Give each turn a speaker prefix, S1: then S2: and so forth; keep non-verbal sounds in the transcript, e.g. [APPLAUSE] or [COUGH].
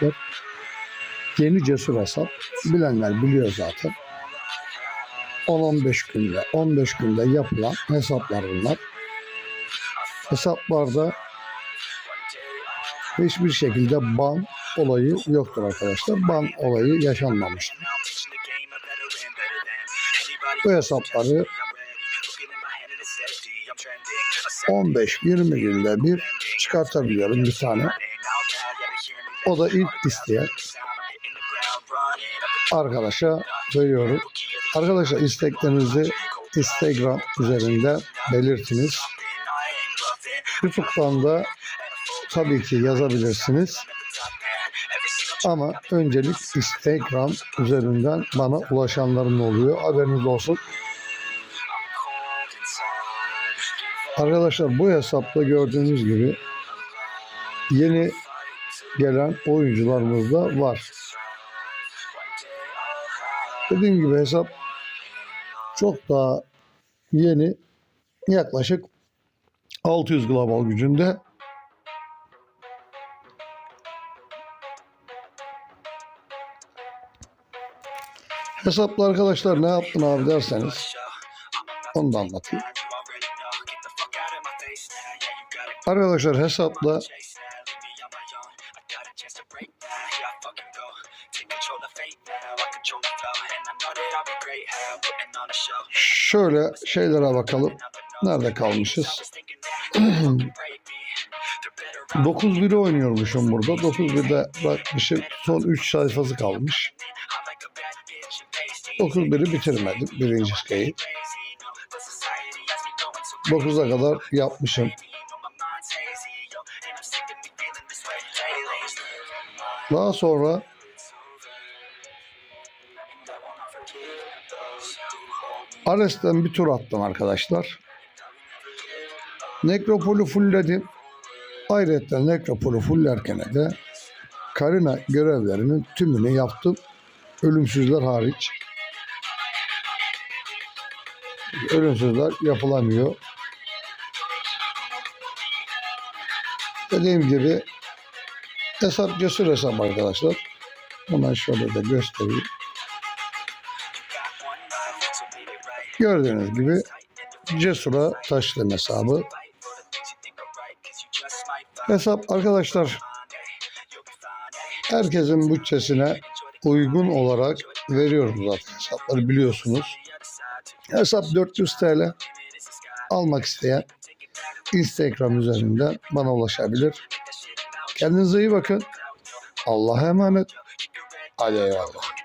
S1: arkadaşlar. Yeni cesur hesap. Bilenler biliyor zaten. 10-15 günde, 15 günde yapılan hesaplar bunlar. Hesaplarda hiçbir şekilde ban olayı yoktur arkadaşlar. Ban olayı yaşanmamıştır. Bu hesapları 15-20 günde bir çıkartabiliyorum bir tane. O da ilk isteyen arkadaşa veriyorum. Arkadaşlar isteklerinizi Instagram üzerinde belirtiniz. YouTube'dan da tabii ki yazabilirsiniz. Ama öncelik Instagram üzerinden bana ulaşanların oluyor. Haberiniz olsun. Arkadaşlar bu hesapta gördüğünüz gibi yeni gelen oyuncularımız da var. Dediğim gibi hesap çok daha yeni yaklaşık 600 global gücünde Hesapla arkadaşlar ne yaptın abi derseniz onu da anlatayım. Arkadaşlar hesapla şöyle şeylere bakalım. Nerede kalmışız? [CLEARS THROAT] 9-1'i oynuyormuşum burada. 9-1'de bakmışım son 3 sayfası kalmış. 9-1'i bitirmedim birinci şeyi. 9'a kadar yapmışım. Daha sonra Ares'ten bir tur attım arkadaşlar. Nekropolü fullledim. Ayrıca Nekropolü fullerken de Karina görevlerinin tümünü yaptım. Ölümsüzler hariç. Ölümsüzler yapılamıyor. Dediğim gibi hesap cesur hesap arkadaşlar. Hemen şöyle de göstereyim. Gördüğünüz gibi cesura taşlım hesabı. Hesap arkadaşlar herkesin bütçesine uygun olarak veriyoruz zaten hesapları biliyorsunuz. Hesap 400 TL almak isteyen Instagram üzerinden bana ulaşabilir. Kendinize iyi bakın. Allah'a emanet. Hadi eyvallah.